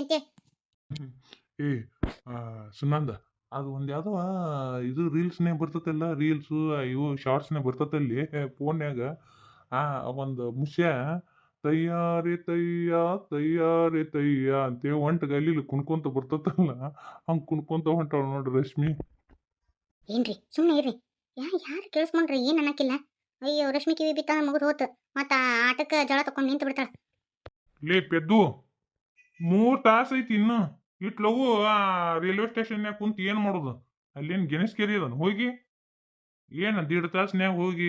ಅಂತೆ ಏ ಸುನಂದ ಅದು ಒಂದು ಯಾವ್ದೋ ಇದು ರೀಲ್ಸ್ನೇ ಬರ್ತತಲ್ಲ ರೀಲ್ಸು ಇವು ಶಾರ್ಟ್ಸ್ನೇ ಬರ್ತತಲ್ಲಿ ಫೋನ್ಯಾಗ ಆ ಒಂದು ಮುಷ್ಯ ತಯ್ಯಾರಿ ತಯ್ಯ ತಯ್ಯಾರಿ ತಯ್ಯ ಅಂತೇಳಿ ಒಂಟ ಗಲ್ಲಿಲಿ ಕುಣ್ಕೊಂತ ಬರ್ತತಲ್ಲ ಹಂಗೆ ಕುಣ್ಕೊಂತ ಹೊಂಟಾಳ ನೋಡ್ರಿ ರಶ್ಮಿ. ಏನ್ರಿ ಸುಮ್ಮನೆ ಇರ್ರಿ. ಯಾ ಯಾರು ಕೇಳಿಸ್ಕೊಂಡ್ರಿ ಏನು ಅನ್ನಕ್ಕಿಲ್ಲ. ಅಯ್ಯೋ ರಶ್ಮಿ ಕಿವಿ ಬಿತ್ತ ಮುಗಿದು ಹೋತು. ಮತ್ತ ಆಟಕ್ಕೆ ಜಳ ತಕೊಂಡ್ ನಿಂತು ಬಿಡ್ತಾಳ ಲೇ ಪೆದ್ದು! ಮೂರು ತಾಸು ಐತಿ ಇನ್ನು. ಇಟ್ ಲಗು ಆ ರೈಲ್ವೆ ಸ್ಟೇಷನ್ಯಾಗ ಕುಂತ ಏನು ಮಾಡೋದು? ಅಲ್ಲೇನು ಗೆಣಸ್ಕೆರಿ ಅದನ್? ಹೋಗಿ. ಏನು ದೀಡ್ ತಾಸ್ನ್ಯಾಗ ಹೋಗಿ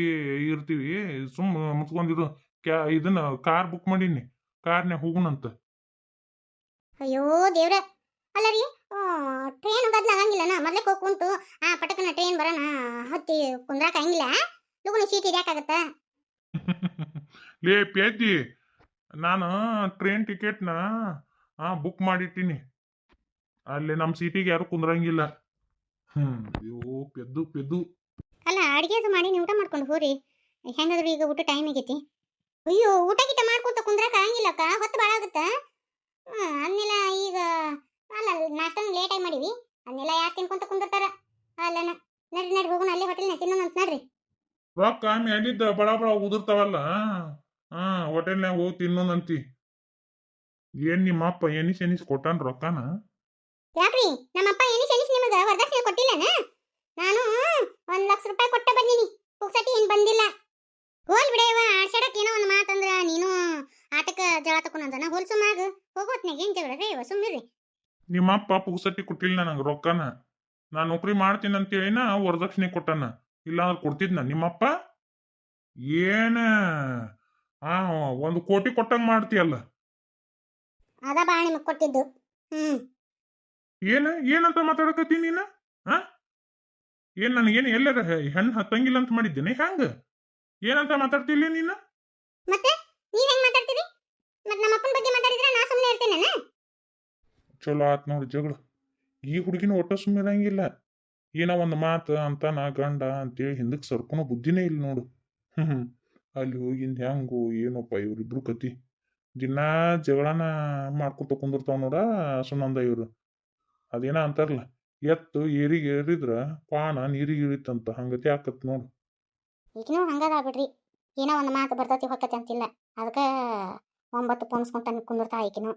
ಇರ್ತೀವಿ. ಸುಮ್ ಮುಚ್ಕೊಂಡಿರು ಕ್ಯಾ ಇದನ್ನ ಕಾರ್ ಬುಕ್ ಮಾಡೀನಿ. ಕಾರ್ನ್ಯಾಗ ಹೋಗುಣಂತ. ಅಯ್ಯೋ ದೇವ್ರ! ಅಲ್ಲ ರೀ ಟ್ರೈನ್ ಬದ್ಲ ನಾ ಮೊದ್ಲೇ ಹೋಗಿ ಕುಂತು ಆ ಪಟಕನ ಟ್ರೈನ್ ಬರೋಣ ಹತ್ತಿ ಕುಂದ್ರಾಕ ಹಂಗಿಲ್ಲ? ಲಗುನ ಸೀಟ್ ಹಿಡಿಯಾಕಾಗತ್ತ ಲೇ ಪೇದಿ ನಾನು ಟ್ರೈನ್ ಟಿಕೆಟ್ನ ಬುಕ್ ಮಾಡಿಟ್ಟಿನಿ. ಅಲ್ಲಿ ನಮ್ಮ ಸೀಟಿಗೆ ಯಾರು ಕುಂದ್ರಂಗಿಲ್ಲ. ಹ್ಮ್ ಅಯ್ಯೋ ಪೆದ್ದು ಪೆದ್ದು. ಅಲ್ಲ ಅಡಿಗೆ ಅದು ಮಾಡಿ ನೀವು ಊಟ ಮಾಡ್ಕೊಂಡು ಹೋರಿ. ಹೆಂಗಾದ್ರು ಈಗ ಊಟ ಟೈಮ್ ಆಗೈತಿ. ಅಯ್ಯೋ ಊಟ ಗೀಟ ಮಾಡ್ಕೊಂತ ಕುಂದ್ರಕ ಆಗಂಗಿಲ್ಲಕ್ಕ ಹೊತ್ತು ಭಾಳ ಆಗುತ್ತ? ಹ್ಮ್ ಅದನ್ನೆಲ್ಲ ಈಗ ಅಲ್ಲ ನಾಷ್ಟನ ಲೇಟಾಗಿ ಮಾಡೀವಿ. ಅನ್ನೆಲ್ಲ ಯಾರು ತಿನ್ಕೊಂತ ಕುಂದಿರ್ತಾರ? ಅಲ್ಲ ನಡ್ರಿ ನಡ್ರಿ ಹೋಗೋಣ ಅಲ್ಲೇ ಹೋಟೆಲ್ನ ತಿನ್ನೋಣ ಅಂತ ನಡ್ರಿ. ರೊಕ್ಕ ಮೇಲಿದ್ದ ಬಡ ಬಡ ಉದುರ್ತಾವಲ್ಲ. ಹಾ ಹೋಟೆಲ್ನಾಗ ಹೋಗಿ ತಿನ್ನೋನಂತಿ ಏನ್ ನಿಮ್ಮ ಅಪ್ಪ ಎನಿಸ್ ಎನಿಸ್ ಕೊಟ್ಟಾನ ರೊಕ್ಕನ? ಯಾಕ್ರಿ? ನಮ್ಮಪ್ಪ ಎನಿಸ್ ಎನಿಸ್ ನಿಮಗ ವರದಕ್ಷಿಣೆ ಕೊಟ್ಟಿಲ್ಲನ? ನಾನು ಒಂದ್ ಲಕ್ಷ ರೂಪಾಯಿ ಕೊಟ್ಟ ಬಂದೀನಿ. ಪುಕ್ಸಟಿ ಏನ್ ಬಂದಿಲ್ಲ. ಹೋಲ್ ಬಿಡೇವ ಆಡ್ಸಾಡಕ್ ಏನೋ ಒಂದ್ ಮಾತಂದ್ರ ನೀನು ಆಟಕ್ಕ ಜಳ ತಕೊಂಡಂದನ ಹೋಲ್ ಸುಮ್ಮಾಗ ಹೋಗೋತ್ನಾಗ ಏನ್ ಜಗಳ ರೀ? ಸುಮ್ಮಿರಿ ನಿಮ್ಮ ಅಪ್ಪ ಪುಕ್ಸಟ್ಟಿ ಕೊಟ್ಟಿಲ್ಲ ನಂಗೆ ರೊಕ್ಕನ. ನಾ ನೌಕರಿ ಮಾಡ್ತೀನಿ ಅಂತೇಳಿನ ವರದಕ್ಷಿಣೆ ಕೊಟ್ಟಾನ. ಇಲ್ಲಾಂದ್ರೆ ಕೊಡ್ತಿದ್ನ ನಿಮ್ಮಪ್ಪ ಏನ? ಆ ಒಂದು ಕೋಟಿ ಕೊಟ್ಟಂಗೆ ಮಾಡ್ತೀಯಲ್ಲ. ಅದ ಬಾ ನಿಮಗ್ ಕೊಟ್ಟಿದ್ದು. ಹ್ಮ್. ಏನ ಏನಂತ ಮಾತಾಡಕತ್ತಿ ನೀನ? ಆ? ಏನ್ ನನಗೇನು ಎಲ್ಲರ ಹೆಣ್ಣು ಹತ್ತಂಗಿಲ್ಲ ಅಂತ ಮಾಡಿದ್ದೇನೆ ಹೆಂಗ? ಏನಂತ ಮಾತಾಡ್ತಿಲ್ಲ ನೀನು? ಮತ್ತೆ? ನೀವ್ ಹೆಂಗ್ ಮಾತಾಡ್ತೀರಿ? ಮತ್ತೆ ನಮ್ಮ ಅಪ್ಪನ ಬಗ್ಗೆ ಮಾತಾಡಿದ್ರೆ ನಾ ಸುಮ್ಮನೆ ಇರ್ತೇನೆ ಚಲೋ ಆತ್ ನೋಡಿ ಜಗಳ. ಈ ಹುಡುಗಿನ ಒಟ್ಟ ಸುಮ್ಮನೆ ಇರಂಗಿಲ್ಲ. ಏನೋ ಒಂದು ಮಾತು ಅಂತ ನಾ ಗಂಡ ಅಂತೇಳಿ ಹಿಂದಕ್ಕೆ ಸರ್ಕೊನೋ ಬುದ್ಧಿನೇ ಇಲ್ಲ ನೋಡು. ಹ್ಮ್. ಅಲ್ಲಿ ಹೋಗಿಂದ ಹೆಂಗು ಏನೋಪ್ಪ ಇವ್ರಿಬ್ರು ಕತಿ. ದಿನಾ ಜಗಳನ ಮಾಡ್ಕೊತ ಕುಂದಿರ್ತಾವ ನೋಡ ಸುನಂದ ಇವ್ರು. ಅದೇನ ಅಂತಾರಲ್ಲ, ಎತ್ತು ಏರಿಗೆ ಏರಿದ್ರ ಪಾನ ನೀರಿಗೆ ಇಳಿತಂತ ಹಂಗತಿ ಆಕತ್ ನೋಡು. ಈಗಿನೂ ಹಂಗದ ಏನೋ ಒಂದು ಮಾತು ಬರ್ತತಿ ಹೊಕ್ಕತಿ ಅಂತಿಲ್ಲ, ಅದಕ್ಕೆ ಒಂಬತ್ತು ಪೋಣಿಸ್ಕೊಂತ ಕುಂದಿರ್ತಾ ಈಕಿನು.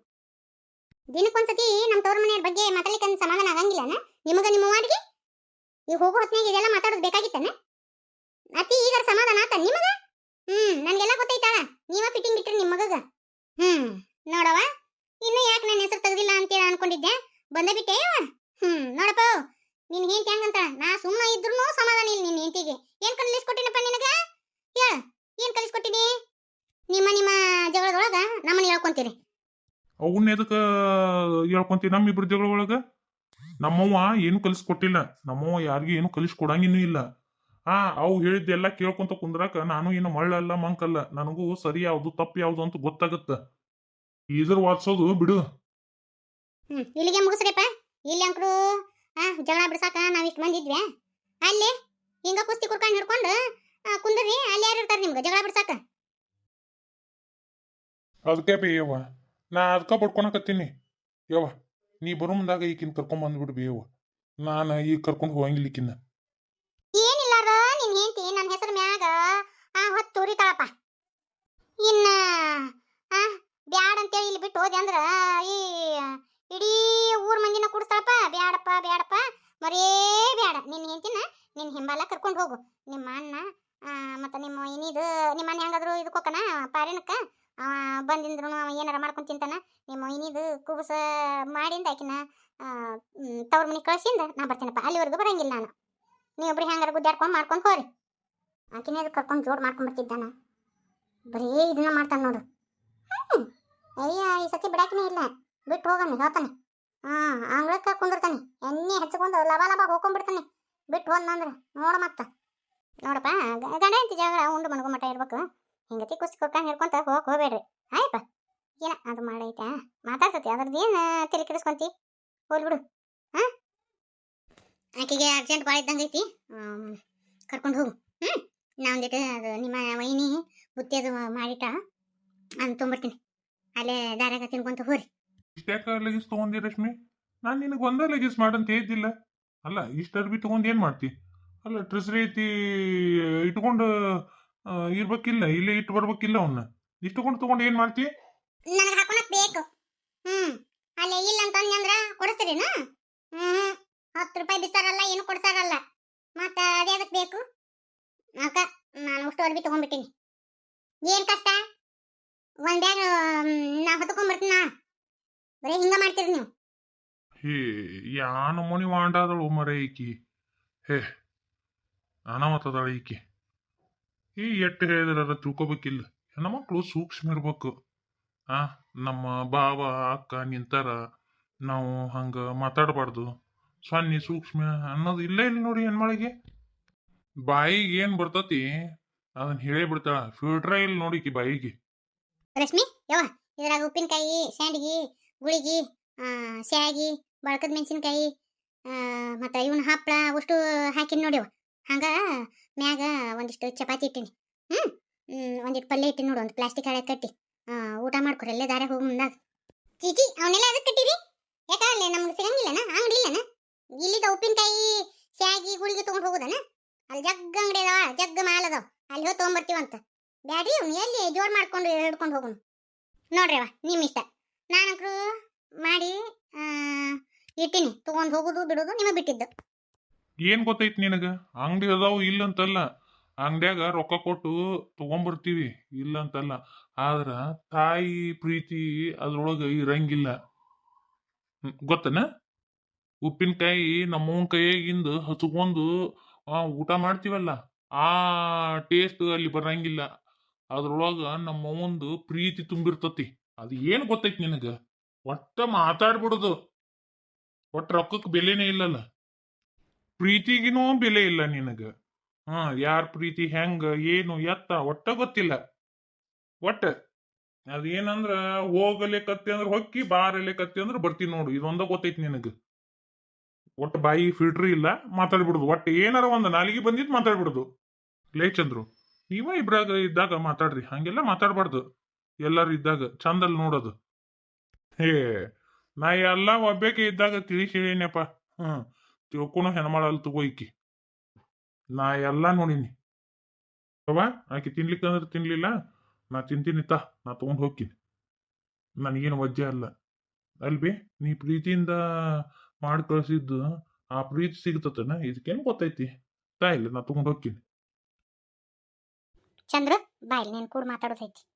ದಿನಕ್ಕೊಂದ್ಸತಿ ನಮ್ಮ ತವ್ರ ಮನೆಯವ್ರ ಬಗ್ಗೆ ಮಾತಾಡ್ಲಿಕ್ಕೆ ಸಮಾಧಾನ ಆಗಂಗಿಲ್ಲನ? ನಿಮಗ ನಿಮ್ಮ ಮಾಡಿ ಈಗ ಹೋಗೋ ಹೊತ್ನಾಗ ಇದೆಲ್ಲ ಮಾತಾಡೋದು ಬೇಕಾಗಿತ್ತನ? ಅತಿ ಈಗ ಸಮಾಧಾನ ಆತ ನಿಮಗ? ಹ್ಮ್, ನನ್ಗೆಲ್ಲ ಗೊತ್ತೈತಾಳ, ನೀವ ಫಿಟ್ಟಿಂಗ್ ಇಟ್ರಿ ನಿಮ್ಮ ಮಗಗ. ಹ್ಮ್ ನೋಡವ ಇನ್ನು ಯಾಕೆ ನನ್ನ ಹೆಸರು ತೆಗ್ದಿಲ್ಲ ಅಂತೇಳಿ ಅನ್ಕೊಂಡಿದ್ದೆ? ಬಂದ ಬಿಟ್ಟೆ ಹ್ಮ್, ನೋಡಪ್ಪ ನಿನ್ ಹೆಂಡತಿ ಹೆಂಗಂತ ನಾ ಸುಮ್ಮನೆ ಇದ್ರು ಸಮಾಧಾನ ಇಲ್ಲ ನಿನ್ ಹೆಂಡತಿಗೆ. ಏನ್ ಕಲಿಸ್ಕೊಟ್ಟಿನಪ್ಪ ನಿನಗ? ಹೇಳ, ಏನ್ ಕಲಿಸ್ಕೊಟ್ಟಿನಿ ನಿಮ್ಮ ನಿಮ್ಮ ಜಗಳದೊಳಗ ನಮ್ಮನ್ನ ಹೇಳ್ಕೊಂತೀರಿ. ಅವನ್ನ ಎದಕ್ಕೆ ಹೇಳ್ಕೊಂತೀವಿ ನಮ್ಮಿಬ್ರ ಜಗಳ ಒಳಗ ನಮ್ಮವ್ವ ಏನು ಕಲಿಸ್ಕೊಟ್ಟಿಲ್ಲ ನಮ್ಮವ್ವ ಯಾರಿಗೂ ಏನು ಕಲಿಸ್ಕೊಡಂಗಿನೂ ಇಲ್ಲ. ಆ ಅವು ಹೇಳಿದ್ದೆಲ್ಲ ಕೇಳ್ಕೊಂತ ಕುಂದ್ರಾಕ ನಾನು ಏನು ಮಳ್ಳಲ್ಲ ಮಂಕಲ್ಲ. ನನಗೂ ಸರಿ ಯಾವ್ದು ತಪ್ಪು ಯಾವ್ದು ಅಂತ ಗೊತ್ತಾಗತ್ತ. ಈಜರ್ ವಾದಿಸೋದು ಬಿಡು. ಹ್ಮ್ ಇಲ್ಲಿಗೆ ಮುಗಿಸ್ರಿಪ್ಪ. ಇಲ್ಲಿ ಅಂಕರು ಆ ಜಗಳ ಬಿಡ್ಸಾಕ ನಾವ್ ಇಷ್ಟು ಮಂದಿ ಇದ್ವಿ. ಅಲ್ಲಿ ಹಿಂಗ ಕುಸ್ತಿ ಕುರ್ಕೊಂಡು ಹಿಡ್ಕೊಂಡು ಆ, ಕುಂದ್ರಿ ಅಲ್ಲಿ ಯಾರು ಇರ್ತಾರ ನಿಮ್ಗೆ ಜಗಳ ಬಿಡ್ಸಾಕ? ಅದಕ್ಕೆ ಬಿ ಯವ್ವ ನಾ ಅದಕ್ಕೆ ಪಡ್ಕೊಳಕತ್ತೀನಿ ಯವ್ವ ನೀ ಬರೋ ಮುಂದಾಗ ಈಕಿನ ಕರ್ಕೊಂಡ್ ಬಂದ್ಬಿಡು ಬಿ ಯವ್ವ. ನಾನು ಈಗ ಕರ್ಕೊಂಡು ಹೋಗಂಗಿಲ್ಲ ಈಕಿನ ಏನಿಲ್ಲಾರ ನಿನ್ ಹೆಂಡತಿ ನನ್ನ ಹೆಸರು ಮ್ಯಾಗ ಆ ಹೊತ್ತು ಉರಿತಾಳಪ್ಪ ಇನ್ನ ಆ ಬ್ಯಾಡ ಅಂತೇಳಿ ಇಲ್ಲಿ ಬಿಟ್ಟು ಹೋದೆ ಅಂದ್ರ ಈ ಇಡೀ ಊರ್ ಮಂದಿನ ಕೂಡಿಸ್ತಾಳಪ್ಪ ಬ್ಯಾಡಪ್ಪ ಬ್ಯಾಡಪ್ಪ ಮರೇ ಬೇಡ ನಿನ್ನ ಹೆಂಡತಿನ ನಿನ್ನ ಹಿಂಬಾಲ ಕರ್ಕೊಂಡು ಹೋಗು. ನಿಮ್ಮ ಅಣ್ಣ ಮತ್ತು ನಿಮ್ಮ ಇನಿದು ನಿಮ್ಮ ಅಣ್ಣ ಹೆಂಗಾದ್ರು ಇದಕ್ಕೆ ಹೋಕನ ಪಾರಿನಕ್ಕ? ಬಂದಿಂದ್ರು ಅವ ಏನಾರ ಮಾಡ್ಕೊಂಡು ತಿಂತಾನ? ನಿಮ್ಮ ಇನಿದು ಕುಬಸ ಮಾಡಿಂದ ಆಕಿನ ತವ್ರ ಮನೆ ಕಳ್ಸಿಂದ ನಾ ಬರ್ತೀನಪ್ಪ. ಅಲ್ಲಿವರೆಗೂ ಬರಂಗಿಲ್ಲ ನಾನು. ನೀವೊಬ್ರು ಹೆಂಗಾರ ಗುದ್ದಾಡ್ಕೊಂಡು ಮಾಡ್ಕೊಂಡು ಹೋರಿ. ಆಕಿನೇ ಅದು ಕರ್ಕೊಂಡು ಜೋಡ್ ಮಾಡ್ಕೊಂಡು ಬರ್ತಿದ್ದಾನ ಬರೀ ಇದನ್ನ ಮಾಡ್ತಾನೆ ನೋಡು. ಅಯ್ಯ, ಈ ಸತಿ ಬಿಡಾಕಿನೇ ಇಲ್ಲ. ಬಿಟ್ಟು ಹೋಗಣ, ಹೇಳ್ತಾನೆ. ಹಾ, ಅಂಗಳಕ್ಕ ಕುಂದಿರ್ತಾನೆ. ಎಣ್ಣೆ ಹಚ್ಕೊಂಡು ಲಬ ಲಬ ಹೋಗ್ಕೊಂಡ್ಬಿಡ್ತಾನೆ. ಬಿಟ್ಟು ಹೋದ್ನಂದ್ರೆ ನೋಡ ಮತ್ತ. ನೋಡಪ್ಪ ಗಂಡ ಅಂತ ಜಗಳ ಉಂಡು ಮಟ ಇರ್ಬೇಕು. ಹಿಂಗತಿ ಕುಸ್ತಿ ಕೊಡ್ಕೊಂಡು ಹಿಡ್ಕೊಂತ ಹೋಗಕ್ ಹೋಗ್ಬೇಡ್ರಿ. ಆಯ್ಪ ಏನ, ಅದು ಮಾಡೈತೆ ಮಾತಾಡ್ತತಿ ಅದ್ರದ್ದು ಏನು ತಲೆ ಕೆಡಿಸ್ಕೊಂತಿ? ಹೋಲ್ ಬಿಡು. ಹಾ? ಆಕೆಗೆ ಅರ್ಜೆಂಟ್ ಭಾಳ ಇದ್ದಂಗೆ ಐತಿ. ಕರ್ಕೊಂಡು ಹೋಗು. ಹ್ಞೂ ನಾ ಒಂದಿಟ್ಟು ಅದು ನಿಮ್ಮ ವೈನಿ ಬುತ್ತಿ ಅದು ಮಾಡಿಟ್ಟ. ಅಂತ ತೊಂಬರ್ತೀನಿ ಅಲ್ಲೇ ದಾರ್ಯಾಗ ತಿನ್ಕೊಂತ ಹೋರಿ. ಇಷ್ಟ್ಯಾಕ ಲಗೇಜ್ ತಗೊಂಡಿ ರಶ್ಮಿ? ನಾನು ನಿನಗೆ ಒಂದೇ ಲಗೇಜ್ ಮಾಡಂತ ಹೇಳಿದ್ದಿಲ್ಲ ಅಲ್ಲ ಇಷ್ಟು ಅರ್ಬಿ ತಗೊಂಡು ಏನು ಮಾಡ್ತಿ? ಅಲ್ಲ ಟ್ರೆಸ್ರಿ ಐತಿ ಇಟ್ಕೊಂಡು ಇರ್ಬೇಕಿಲ್ಲ, ಇಲ್ಲೇ ಇಟ್ಟು ಬರ್ಬೇಕಿಲ್ಲ ಅವನ್ನ ಇಷ್ಟುಕೊಂಡು ತಗೊಂಡು ಏನು ಮಾಡ್ತಿ? ನನಗೆ ಹಾಕೊಳಕ್ ಬೇಕು. ಹ್ಮ್. ಅಲ್ಲೇ ಇಲ್ಲ ಅಂತಂದ್ರೆ ಅಂದ್ರ ಕೊಡಿಸ್ತೀರೇನು? ಹ್ಮ್. ಹತ್ತು ರೂಪಾಯಿ ಬಿಸಾರಲ್ಲ, ಏನು ಕೊಡ್ಸಾರಲ್ಲ. ಮತ್ತೆ ಅದೇ ಅದಕ್ಕೆ ಬೇಕು? ಅಕ್ಕ, ನಾನು ಅಷ್ಟು ಅರ್ಬಿ ತಗೊಂಡ್ಬಿಟ್ಟಿನಿ. ಏನು ಕಷ್ಟ? ಒಂದು ಬರೀ ಹಿಂಗ ಮಾಡ್ತೀರಿ ನೀವು? ಹೇ ಯಾ ನಮೂನಿ ವಾಂಡಾದಳು ಮರ ಈಕಿ. ಹೇ ಅನಾಮತ್ತದಾಳ ಈಕಿ. ಈ ಎಟ್ಟು ಹೇಳಿದ್ರ ತಿಳ್ಕೊಬೇಕಿಲ್ಲ. ಹೆಣ್ಮಕ್ಳು ಸೂಕ್ಷ್ಮ ಇರ್ಬೇಕು. ಆ ನಮ್ಮ ಬಾವ ಅಕ್ಕ ನಿಂತಾರ ನಾವು ಹಂಗ ಮಾತಾಡಬಾರ್ದು. ಸನ್ನಿ ಸೂಕ್ಷ್ಮ ಅನ್ನೋದು ಇಲ್ಲೇ ಇಲ್ಲ ನೋಡಿ ಹೆಣ್ಮಳಿಗೆ. ಬಾಯಿಗೆ ಏನ್ ಬರ್ತತಿ ಅದನ್ನ ಹೇಳೇ ಬಿಡ್ತಾಳ. ಫಿಲ್ಟ್ರ ಇಲ್ಲ ನೋಡಿ ಬಾಯಿಗೆ. ರಶ್ಮಿ ಯವ್ವ ಇದ್ರಾಗ ಉಪ್ಪಿನಕಾಯಿ ಸ್ಯಾಂಡ್ಗಿ ಗುಳಿಗಿ ಆ, ಸ್ಯಾಗಿ ಬಳಕದ ಮೆಣಸಿನ್ಕಾಯಿ ಮತ್ತು ಇವನ್ನ ಹಪ್ಪಳ ಅವಷ್ಟು ಹಾಕಿನಿ ನೋಡಿವ ಹಂಗೆ ಮ್ಯಾಗ ಒಂದಿಷ್ಟು ಚಪಾತಿ ಇಟ್ಟಿನಿ. ಹ್ಞೂ ಒಂದಿಟ್ಟು ಪಲ್ಯ ಇಟ್ಟಿನಿ ನೋಡು ಒಂದು ಪ್ಲಾಸ್ಟಿಕ್ ಹಳೆ ಕಟ್ಟಿ. ಊಟ ಮಾಡ್ಕೊರಿ ಅಲ್ಲೇ ದಾರೇ ಹೋಗಿ ಮುಂದಾಗ. ಚೀಚಿ ಅವನ್ನೆಲ್ಲ ಅದಕ್ಕೆ ಕಟ್ಟಿರಿ ಯಾಕಲ್ಲ ಅಲ್ಲೇ ನಮ್ಗೆ ಸಿಗಂಗಿಲ್ಲನ? ಅಂಗಡಿ ಇಲ್ಲನ ಇಲ್ಲಿದ ಉಪ್ಪಿನಕಾಯಿ ಸ್ಯಾಗಿ ಗುಳಿಗೆ ತೊಗೊಂಡು ಹೋಗುದನ? ಅಲ್ಲಿ ಜಗ್ಗ ಅಂಗಡಿ ಅದಾವ ಜಗ್ಗ ಮಾಲ್ ಅದಾವ. ಅಲ್ಲಿ ಹೋಗಿ ತೊಗೊಂಬರ್ತೀವಂತ. ಬ್ಯಾಡ್ರಿ ಅವ್ನು ಎಲ್ಲಿ ಜೋಡ್ ಮಾಡ್ಕೊಂಡು ಹಿಡ್ಕೊಂಡು ಹೋಗೋಣ ನೋಡ್ರಿ ಅವ ನಿಮ್ಮ ಇಷ್ಟ. ನಾನಂಕ್ರು ಮಾಡಿ ಇಟ್ಟಿನಿ. ತಗೊಂಡು ಹೋಗೋದು, ಬಿಡೋದು, ನಿಮಗೆ ಬಿಟ್ಟಿದ್ದು. ಏನ್ ಗೊತ್ತೈತಿ ನಿನಗ? ಅಂಗಡಿ ಅದಾವು ಇಲ್ಲಂತಲ್ಲ. ಅಂಗಡ್ಯಾಗ ರೊಕ್ಕ ಕೊಟ್ಟು ತಗೊಂಬರ್ತೀವಿ ಇಲ್ಲಂತಲ್ಲ. ಆದ್ರ ತಾಯಿ ಪ್ರೀತಿ ಅದ್ರೊಳಗ ಇರಂಗಿಲ್ಲ. ಗೊತ್ತನ? ಉಪ್ಪಿನಕಾಯಿ ನಮ್ಮವನ್ ಕೈಯಾಗಿಂದ ಹಚ್ಕೊಂಡು ಊಟ ಮಾಡ್ತೀವಲ್ಲ, ಆ ಟೇಸ್ಟ್ ಅಲ್ಲಿ ಬರಂಗಿಲ್ಲ. ಅದ್ರೊಳಗ ನಮ್ಮವಂದು ಪ್ರೀತಿ ತುಂಬಿರ್ತತಿ. ಅದು ಏನು ಗೊತ್ತೈತಿ ನಿನಗ? ಒಟ್ಟ ಮಾತಾಡ್ಬಿಡುದು. ಒಟ್ಟು ರೊಕ್ಕಕ್ಕೆ ಬೆಲೆನೇ ಇಲ್ಲಲ್ಲ. ಪ್ರೀತಿಗಿನೂ ಬೆಲೆ ಇಲ್ಲ ನಿನಗ. ಹಾ, ಯಾರ ಪ್ರೀತಿ, ಹೆಂಗ, ಏನು, ಎತ್ತ, ಒಟ್ಟ ಗೊತ್ತಿಲ್ಲ. ಒಟ್ಟ ಅದೇನಂದ್ರ ಹೋಗಲೆ ಕತ್ತಿ ಅಂದ್ರೆ ಹೊಕ್ಕಿ, ಬಾರಲೆ ಕತ್ತಿ ಅಂದ್ರ ಬರ್ತೀನಿ ನೋಡು. ಇದೊಂದ ಗೊತ್ತೈತಿ ನಿನಗ. ಒಟ್ಟು ಬಾಯಿ ಫಿಲ್ಟರ್ ಇಲ್ಲ, ಮಾತಾಡ್ಬಿಡುದು. ಒಟ್ಟು ಏನಾರ ಒಂದ್ ನಾಲಿಗೆ ಬಂದಿದ್ ಮಾತಾಡ್ಬಿಡುದು. ಲೇ ಚಂದ್ರು, ನೀವ ಇಬ್ರಾಗ ಇದ್ದಾಗ ಮಾತಾಡ್ರಿ. ಹಂಗೆಲ್ಲ ಮಾತಾಡ್ಬಾರ್ದು. ಎಲ್ಲಾರು ಇದ್ದಾಗ ಚಂದಲ್ಲಿ ನೋಡೋದು. ಹೇ, ನಾ ಎಲ್ಲ ಒಬ್ಬೇಕೆ ಇದ್ದಾಗ ತಿಳಿಸಿ ಹೇಳಿನಪ್ಪ ಹ್ಮ್ ತಿಳ್ಕೊನು ಹೆಣ್ಮಾಳಲ್ಲಿ ತಗೋ ಈಕಿ. ನಾ ಎಲ್ಲ ನೋಡಿನಿ. ಅವಾ ಆಕಿ ತಿನ್ಲಿಕ್ಕೆ ಅಂದ್ರೆ ತಿನ್ಲಿಲ್ಲ. ನಾ ತಿಂತೀನಿ ತಾ, ನಾ ತಗೊಂಡ್ ಹೋಗ್ತೀನಿ. ನನಗೇನು ವಜ್ಜೆ ಅಲ್ಲ. ಅಲ್ಬಿ ನೀ ಪ್ರೀತಿಯಿಂದ ಮಾಡಿ ಕಳ್ಸಿದ್ದು ಆ ಪ್ರೀತಿ ಸಿಗ್ತತನ? ಇದಕ್ಕೇನು ಗೊತ್ತೈತಿ? ತಾ ಇಲ್ಲ, ನಾ ತಗೊಂಡ್ ಹೋಗ್ತೀನಿ. ಚಂದ್ರ ಬಾಯ್ ನೀನು ಕೂಡ ಮಾತಾಡೋದೈತಿ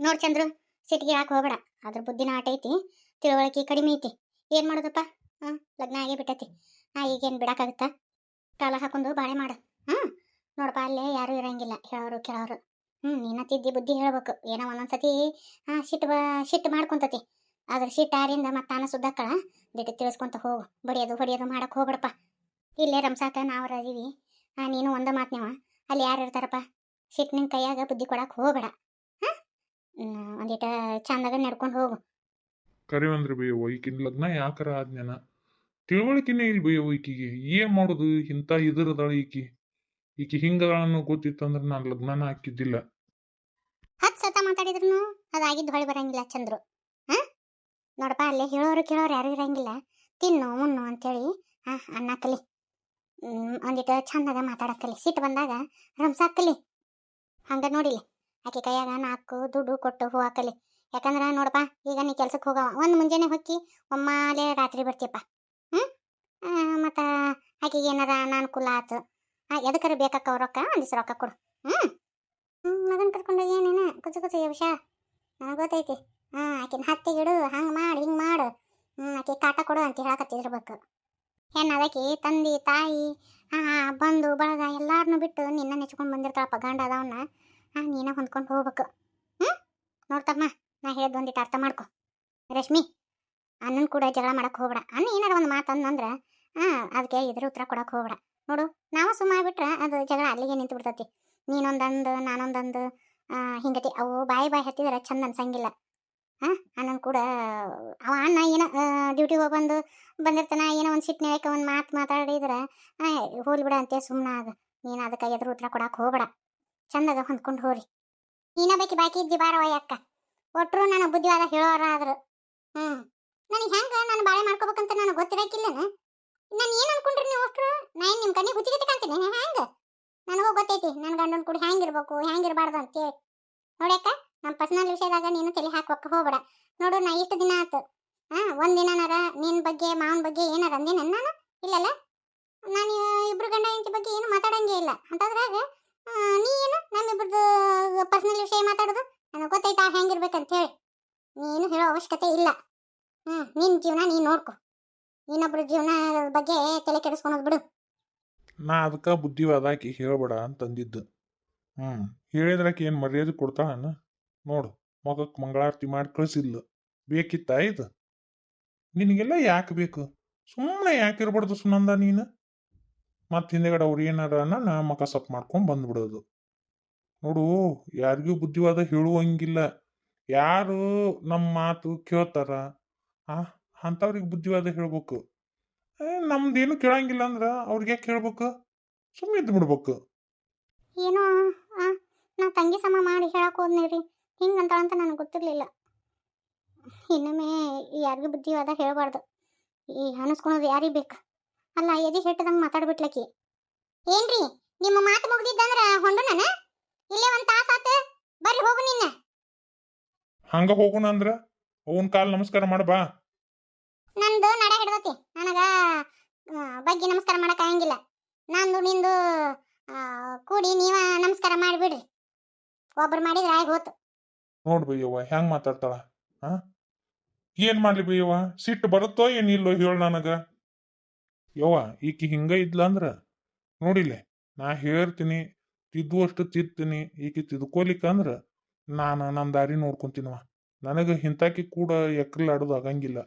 ನೋಡ್ ಚಂದ್ರು ಸಿಟ್ಟಿಗೆ ಹಾಕಿ ಹೋಗಬೇಡ. ಅದ್ರ ಬುದ್ಧಿನ ಆಟ ಐತಿ, ತಿಳುವಳಿಕೆ ಕಡಿಮೆ ಐತಿ. ಏನು ಮಾಡೋದಪ್ಪ? ಹಾಂ, ಲಗ್ನ ಆಗೇ ಬಿಟ್ಟೈತಿ. ನಾ ಈಗೇನು ಬಿಡಕ್ಕಾಗುತ್ತಾ? ಕಾಲ ಹಾಕೊಂಡು ಬಾಳೆ ಮಾಡು. ಹ್ಞೂ ನೋಡಪ್ಪ, ಅಲ್ಲೇ ಯಾರೂ ಇರಂಗಿಲ್ಲ. ಹೇಳೋರು, ಕೇಳೋರು. ಹ್ಞೂ ನೀನ ತಿದ್ದಿ ಬುದ್ಧಿ ಹೇಳ್ಬೇಕು. ಏನೋ ಒಂದೊಂದ್ಸತಿ, ಹಾಂ ಸಿಟ್ಟು ಬ ಶಿಟ್ ಮಾಡ್ಕೊಂತತಿ. ಅದ್ರ ಶಿಟ್ ಆರಿಂದ ಮತ್ತೆ ತಾನ ಸುದ್ದಾಕಳ ದಿಟ್ಟು ತಿಳಿಸ್ಕೊಂತ ಹೋಗು. ಬಡಿಯೋದು, ಹೊಡಿಯೋದು ಮಾಡಕ್ಕೆ ಹೋಗ್ಬೇಡಪ್ಪ. ಇಲ್ಲೇ ರಂಸಾಕ ನಾವ್ರ ಅದೀವಿ ಹಾಂ, ನೀನು ಒಂದ ಮಾತ್ನೇವ ಅಲ್ಲಿ ಯಾರು ಇರ್ತಾರಪ್ಪ? ಸಿಟ್ ನಿನ್ನ ಕೈಯಾಗ ಬುದ್ಧಿ ಕೊಡಕ್ಕೆ ಹೋಗ್ಬೇಡ. ಹಾಂ ಒಂದಿಟ ಚಂದಾಗ ನಡ್ಕೊಂಡು ಹೋಗು. ಕರಿವಂದ್ರಿ ಬೈಯವ್ವ ಈಕಿನ ಲಗ್ನ ಯಾಕರ ಆದ್ನೇನ ತಿಳುವಳಿಕೆನೇ ಇಲ್ಲ ಬೈಯವ್ವ ಈಕಿಗೆ. ಏನ್ ಮಾಡೋದು ಇಂಥ ಇದ್ರದಾಳ ಈಕಿ? ಈಕಿ ಹಿಂಗದಾಳನ್ನು ಗೊತ್ತಿತ್ತಂದ್ರ ನಾನು ಲಗ್ನನ ಹಾಕಿದ್ದಿಲ್ಲ. ಹತ್ತು ಸತ ಮಾತಾಡಿದ್ರು ಅದಾಗಿದ್ದು ಹೊಳೆ ಬರಂಗಿಲ್ಲ ಚಂದ್ರು. ಹಾಂ? ನೋಡಪ್ಪ ಅಲ್ಲೇ ಹೇಳೋರು ಕೇಳೋರು ಯಾರು ಇರಂಗಿಲ್ಲ. ತಿನ್ನು ಮುನ್ನು ಅಂತೇಳಿ. ಹಾಂ ಅನ್ನ ಕಲಿ. ಒಂದಿಟ್ಟು ಚಂದಾಗ ಮಾತಾಡಕ್ಕಲಿ ಸಿಟ್ಟು ಬಂದಾಗ ರಂಸಾಕಲಿ ಹಂಗ ನೋಡಿಲಿ ಆಕೆ ಕೈಯಾಗ ನಾಲ್ಕು ದುಡ್ಡು ಕೊಟ್ಟು ಹೋಗಾಕಲಿ ಯಾಕಂದ್ರೆ ನೋಡಪ್ಪ, ಈಗ ನೀ ಕೆಲ್ಸಕ್ಕೆ ಹೋಗವ. ಒಂದು ಮುಂಜಾನೆ ಹೊಕ್ಕಿ, ಒಮ್ಮಾಲೆ ರಾತ್ರಿ ಬರ್ತೀಯಪ್ಪ. ಹ್ಞೂ ಮತ್ತು ಆಕೆಗೆ ಏನಾರ ಅನಾನುಕೂಲ ಆತು. ಎದಕ್ಕಾರ ಬೇಕಕ್ಕ ರೊಕ್ಕ? ಒಂದಿವ್ಸ ರೊಕ್ಕ ಕೊಡು. ಹ್ಞೂ ಹ್ಞೂ ಮಗನ ಕರ್ಕೊಂಡು ಏನೇನು? ಕುಚ ಕುಚ ವಿಷಯ. ನನಗೆ ಗೊತ್ತೈತಿ. ಹಾಂ ಆಕಿನ ಹತ್ತಿಗಿಡು ಹಂಗೆ ಮಾಡು, ಹಿಂಗೆ ಮಾಡು. ಹ್ಞೂ ಆಕೆ ಕಾಟ ಕೊಡು ಅಂತ ಹೇಳಕತ್ತಿರ್ಬೇಕು ಹೆಣ್ಣು ಅದಕ್ಕೆ ತಂದೆ, ತಾಯಿ ಹಾಂ ಬಂದು ಬಳಗ ಎಲ್ಲಾರನ್ನೂ ಬಿಟ್ಟು ನಿನ್ನ ನೆಚ್ಕೊಂಡು ಬಂದಿರ್ತಾಳಪ್ಪ, ಗಂಡ ಅದವನ್ನ ನೀನ ಹೊಂದ್ಕೊಂಡು ಹೋಗ್ಬೇಕು. ಹ್ಞೂ ನೋಡ್ತಮ್ಮ ನಾ ಹೇಳ್ದು ಒಂದಿಟ್ಟು ಅರ್ಥ ಮಾಡ್ಕೊ. ರಶ್ಮಿ, ಅಣ್ಣನ ಕೂಡ ಜಗಳ ಮಾಡಕ್ಕೆ ಹೋಗ್ಬೇಡ. ಅಣ್ಣ ಏನಾರ ಒಂದು ಮಾತು ಅಂದ್ರೆ ಹಾಂ ಅದಕ್ಕೆ ಇದ್ರ ಉತ್ತರ ಕೊಡಕ್ಕೆ ಹೋಗ್ಬೇಡ. ನೋಡು, ನಾವು ಸುಮ್ಮ ಆಗ್ಬಿಟ್ರೆ ಅದು ಜಗಳ ಅಲ್ಲಿಗೆ ನಿಂತು ಬಿಡ್ತತಿ. ನೀನೊಂದಂದು ನಾನೊಂದಂದು ಹಿಂಗತಿ. ಅವು ಬಾಯಿ ಬಾಯಿ ಹತ್ತಿದ್ರೆ ಚಂದ ಅನ್ಸಂಗಿಲ್ಲ. ಹಾಂ, ಅಣ್ಣನ ಕೂಡ, ಅವ ಅಣ್ಣ ಏನೋ ಡ್ಯೂಟಿಗೆ ಹೋಗಿ ಬಂದು ಬಂದಿರ್ತಾನ, ಏನೋ ಒಂದು ಸಿಟ್ಟಿನ ಒಂದು ಮಾತು ಮಾತಾಡಿದ್ರೆ ಹೋಲ್ ಬಿಡ ಅಂತೆ ಸುಮ್ಮನೆ ಅದು ನೀನು ಅದಕ್ಕೆ ಎದುರು ಉತ್ತರ ಕೊಡಕ್ಕೆ ಹೋಗ್ಬೇಡ. ಚಂದಾಗ ಹೊಂದ್ಕೊಂಡು ಹೋರಿ. ನೀನ ಬೇಕಿ ಬಾಕಿ ಇದ್ದಿ ಬಾರವ ಅಕ್ಕ ಒಟ್ರು ನನ್ನ ಬುದ್ಧಿವಾದ ಹೇಳೋರ ಆದ್ರು ಹ್ಮ್. ನನಗೆ ಹೆಂಗ ನಾನು ಬಾಳೆ ಮಾಡ್ಕೋಬೇಕಂತ ನನಗೆ ಗೊತ್ತಿರಕ್ಕಿಲ್ಲನ ನಾನು ಏನು ಅನ್ಕೊಂಡ್ರಿ ನೀವು ಒಟ್ರು ನಾ ನಿಮ್ಮ ಕಣ್ಣಿಗೆ ಹುಚ್ಚಿಗೆ ಕಾಣ್ತೀನಿ. ಹೆಂಗೆ? ನನಗೂ ಗೊತ್ತೈತಿ. ನನ್ನ ಗಂಡನ ಕೂಡ ಹೆಂಗಿರ್ಬೇಕು, ಹೆಂಗಿರ್ಬಾರ್ದು ಅಂತೇಳಿ. ನೋಡ್ಯಾಕ ನಮ್ಮ ಪರ್ಸನಲ್ ವಿಷಯದಾಗ ನೀನು ತಲೆ ಹಾಕೋಕೆ ಹೋಗ್ಬೇಡ. ನೋಡು, ನಾ ಇಷ್ಟು ದಿನ ಆತು. ಹಾ, ಒಂದ್ ನಿನ್ ಬಗ್ಗೆ, ಮಾವನ ಬಗ್ಗೆ ಏನಾರ ಅಂದಿನ ನಾನು? ಇಲ್ಲಲ್ಲ? ನಾನು ಇಬ್ರು ಗಂಡ ಹೆಂಡತಿ ಬಗ್ಗೆ ಏನು ಮಾತಾಡಂಗೇ ಇಲ್ಲ. ಅಂತದ್ರಾಗ ನೀ ಏನು? ನಮ್ಮಿಬ್ರದ್ದು ಪರ್ಸನಲ್ ವಿಷಯ ಮಾತಾಡೋದು? ನನಗೆ ಗೊತ್ತೈತಾ ಹೆಂಗಿರ್ಬೇಕಂತ ಹೇಳಿ ನೀನು ಹೇಳೋ ಅವಶ್ಯಕತೆ ಇಲ್ಲ. ಹ್ಮ್ ನಿನ್ನ ಜೀವನ ನೀನು ನೋಡ್ಕೊ. ಇನ್ನೊಬ್ರ ಜೀವನ ಬಗ್ಗೆ ತಲೆ ಕೆಡಿಸ್ಕೊಳೋದು ಬಿಡು ನಾ ಅದಕ್ಕೆ ಬುದ್ಧಿವಾದಾಕಿ ಹೇಳ್ಬೇಡ ಅಂತಂದಿದ್ದು. ಹ್ಞೂ ಹೇಳಿದ್ರಾಕಿ ಏನು ಮರ್ಯಾದೆ ಕೊಡ್ತಾನ ನೋಡು ಮಗಕ್ಕೆ ಮಂಗಳಾರತಿ ಮಾಡಿ ಕಳಿಸಿಲ್ಲ ಬೇಕಿತ್ತ ಇದು? ನಿನಗೆಲ್ಲ ಯಾಕೆ ಬೇಕು? ಸುಮ್ಮನೆ ಯಾಕೆ ಇರ್ಬಾರ್ದು ಸುನಂದ ನೀನು? ಮತ್ತೆ ಹಿಂದೆಗಡೆ ಅವ್ರು ಏನಾರನ ನಾ ಮಕ ಸಪ್ ಮಾಡ್ಕೊಂಡು ಬಂದ್ಬಿಡೋದು. ನೋಡು, ಯಾರಿಗೂ ಬುದ್ಧಿವಾದ ಹೇಳುವಂಗಿಲ್ಲ. ಯಾರು ನಮ್ಮ ಮಾತು ಕೇಳ್ತಾರ, ಆ, ಅಂಥವ್ರಿಗೆ ಬುದ್ಧಿವಾದ ಹೇಳ್ಬೇಕು. ನಮ್ದೇನು ಕೇಳಂಗಿಲ್ಲ ಅಂದ್ರೆ ಅವ್ರಿಗೆ ಕೇಳ್ಬೇಕು ಸುಮ್ಮನೆ ಇದ್ದು ಬಿಡ್ಬೇಕು ಏನೋ ನಾ ತಂಗಿ ಸಮ ಮಾಡಿ ಹೇಳಕ್ ಹೋದ್ನೇರಿ ಅಂತ ನನಗೆ ಗೊತ್ತಿರಲಿಲ್ಲ. ಇನ್ನೊಮ್ಮೆ ಯಾರಿಗೂ ಬುದ್ಧಿವಾದ ಹೇಳಬಾರ್ದು. ಈ ಅನಿಸ್ಕೊಳೋದು ಯಾರಿಗೆ ಬೇಕು? ಅಲ್ಲ ಎದೆ ಹೆಟ್ಟದಂಗೆ ಮಾತಾಡ್ಬಿಟ್ಲಕಿ. ಏನ್ರಿ ನಿಮ್ಮ ಮಾತು ಮುಗ್ದಿದ್ದಂದ್ರ ಹೊಂಡು ನಾನು ಇಲ್ಲೇ ಒಂದು ತಾಸ ಆತ ಬರ್ರಿ ಹೋಗು ನಿನ್ನ ಹಂಗ ಹೋಗುಣ ಅಂದ್ರ? ಅವನ್ ಕಾಲ್ ನಮಸ್ಕಾರ ಮಾಡ ಬಾ. ನಂದು ನಡ ಹಿಡ್ದತಿ. ನನಗ ಬಗ್ಗೆ ನಮಸ್ಕಾರ ಮಾಡಕ್ ಆಗಂಗಿಲ್ಲ. ನಂದು ನಿಂದು ಕೂಡಿ ನೀವ ನಮಸ್ಕಾರ ಮಾಡಿಬಿಡ್ರಿ. ಒಬ್ರು ಮಾಡಿದ್ರೆ ಆಗಿ ಹೋತು. ನೋಡ್ ಬಯ್ಯವ್ವ ಹೆಂಗ್ ಮಾತಾಡ್ತಾಳ ಹಾ ಏನ್ ಮಾಡ್ಲಿ ಬಯ್ಯವ್ವ ಸಿಟ್ಟು ಬರುತ್ತೋ ಏನಿಲ್ಲೋ ಹೇಳು ನನಗ. ಯವ್ವ, ಈಕಿ ಹಿಂಗ ಅಂದ್ರ, ನೋಡಿಲೆ, ನಾ ಹೇಳ್ತೀನಿ ತಿದ್ದುವಷ್ಟು ತಿದ್ತೀನಿ, ಈಕಿ ತಿದ್ಕೋಲಿಕ್ಕಂದ್ರ ನಾನು ನನ್ನ ದಾರಿ ನೋಡ್ಕೊಂತೀನವ ನನಗೆ ಹಿಂತಾಕಿ ಕೂಡ ಎಕ್ರಲ್ ಆಡೋದು ಆಗಂಗಿಲ್ಲ.